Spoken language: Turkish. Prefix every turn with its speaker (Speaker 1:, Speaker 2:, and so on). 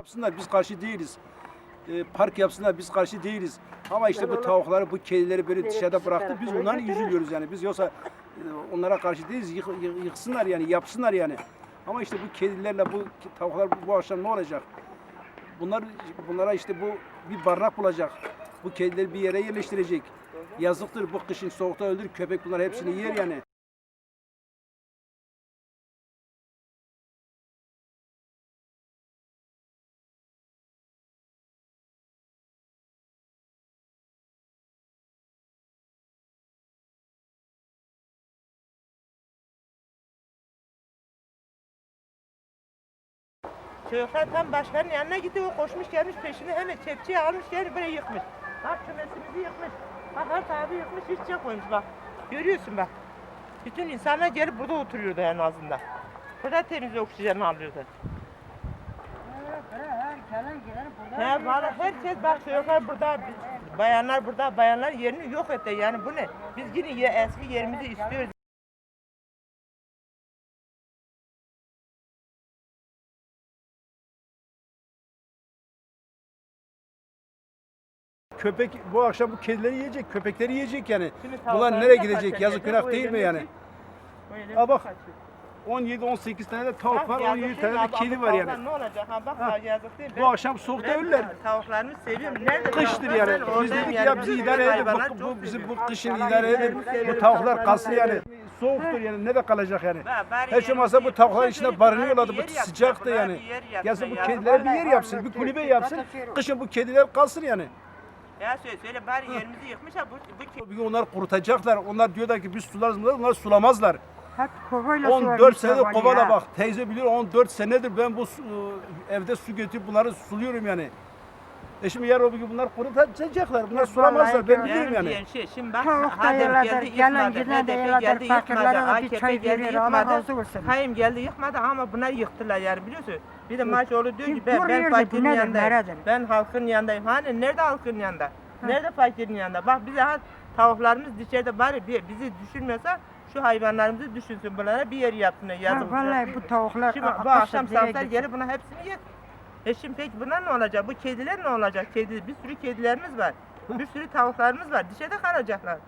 Speaker 1: Yapsınlar biz karşı değiliz. Ee, park yapsınlar biz karşı değiliz. Ama işte bu tavukları, bu kedileri böyle dışarıda bıraktı. Biz ondan üzülüyoruz yani. Biz yoksa e, onlara karşı değiliz. Yık, yık- yıksınlar yani, yapsınlar yani. Ama işte bu kedilerle bu tavuklar bu, bu akşam ne olacak? Bunlar bunlara işte bu bir barınak bulacak. Bu kedileri bir yere yerleştirecek. Yazıktır bu kışın soğukta öldür köpek bunlar hepsini yer yani.
Speaker 2: Çocuklar tam başkanın yanına gidiyor, koşmuş gelmiş peşine hemen kepçeyi almış gelmiş böyle yıkmış. Bak kümesimizi yıkmış. Bak her tarafı yıkmış, hiç şey koymuş bak. Görüyorsun bak. Bütün insanlar gelip burada oturuyordu en azından. Burada temiz oksijen alıyordu. He valla herkes bak çocuklar burada, bayanlar burada, bayanlar yerini yok etti. Yani bu ne? Biz yine eski yerimizi istiyoruz.
Speaker 1: Köpek bu akşam bu kedileri yiyecek, köpekleri yiyecek yani.
Speaker 2: Şimdi
Speaker 1: Bunlar
Speaker 2: tavuklar
Speaker 1: nereye
Speaker 2: da
Speaker 1: gidecek?
Speaker 2: kaçacak.
Speaker 1: Yazık
Speaker 2: Ya,
Speaker 1: günah değil mi yani?
Speaker 2: elindeki
Speaker 1: Ha bak.
Speaker 2: kaçıyor.
Speaker 1: 17-18 tane de tavuk var,
Speaker 2: yazık
Speaker 1: 17
Speaker 2: değil mi?
Speaker 1: tane de
Speaker 2: Abi,
Speaker 1: kedi var
Speaker 2: tavuklar
Speaker 1: yani.
Speaker 2: Ne olacak? Ha bak
Speaker 1: Ha.
Speaker 2: yazık değil?
Speaker 1: Bu akşam soğukta
Speaker 2: Ben
Speaker 1: ölürler.
Speaker 2: Tavuklarımı seviyorum. Nerede
Speaker 1: Kıştır
Speaker 2: tavuklar?
Speaker 1: yani.
Speaker 2: Ben
Speaker 1: Biz
Speaker 2: oradayım
Speaker 1: dedik
Speaker 2: yani.
Speaker 1: ya bizi idare edin.
Speaker 2: hayvanları
Speaker 1: Bu,
Speaker 2: çok
Speaker 1: bu, bizi
Speaker 2: seviyorum.
Speaker 1: bu kışın idare edin. Bu tavuklar kalsın yani. Soğuktur yani. Ne de kalacak yani.
Speaker 2: Ben bari
Speaker 1: Hiç olmazsa bu
Speaker 2: yerimizi
Speaker 1: tavuklar
Speaker 2: yapacak,
Speaker 1: içinde
Speaker 2: şöyle
Speaker 1: barınıyorlardı. Bu sıcaktı yani. Gelsin bu
Speaker 2: ya.
Speaker 1: kediler bir yer yapsın. Bir kulübe yapsın. Kışın bu kediler kalsın yani.
Speaker 2: Ya söyle söyle bari yerimizi yıkmış ha bu, bu
Speaker 1: Bir gün onlar kurutacaklar. Onlar diyorlar ki biz sularız bunlar. Onlar sulamazlar.
Speaker 3: Hep kovayla
Speaker 1: 14 senedir
Speaker 3: suvarmış
Speaker 1: kovala bak. Teyze biliyor 14 senedir ben bu su- evde su götürüp bunları suluyorum yani. E şimdi yarın bir gün bunlar kurutacaklar. Bunlar
Speaker 3: Ya
Speaker 1: sulamazlar.
Speaker 3: vallahi
Speaker 1: Ben biliyorum yani.
Speaker 2: diyen şey şimdi bak
Speaker 3: da
Speaker 2: HDP
Speaker 3: yaladır,
Speaker 2: geldi
Speaker 3: gelen
Speaker 2: yıkmadı,
Speaker 3: giden de
Speaker 2: HDP geldi yıkmadı,
Speaker 3: fakirlere bir
Speaker 2: AKP
Speaker 3: çay
Speaker 2: geldi
Speaker 3: veriyor, Allah
Speaker 2: yıkmadı,
Speaker 3: razı olsun.
Speaker 2: Kayım geldi yıkmadı ama bunlar yıktılar yani biliyorsun. Bir de Maçoğlu diyor ki ben, ben fakirin
Speaker 3: nedir,
Speaker 2: yanındayım.
Speaker 3: neredir?
Speaker 2: Ben halkın yanındayım. Hani nerede halkın yanında? Nerede fakirin yanında? Bak bize ha, tavuklarımız dışarıda bari bir, bizi düşünmüyorsa şu hayvanlarımızı düşünsün bunlara bir yer yapsın.
Speaker 3: Ha,
Speaker 2: Yazın.
Speaker 3: vallahi bu tavuklar
Speaker 2: Şimdi bu
Speaker 3: akşam
Speaker 2: akşam
Speaker 3: direkt
Speaker 2: gelip buna hepsini yer. E şimdi peki bunlar ne olacak? Bu kediler ne olacak? Kedi, bir sürü kedilerimiz var. Bir sürü tavuklarımız var. Dışarıda kalacaklar.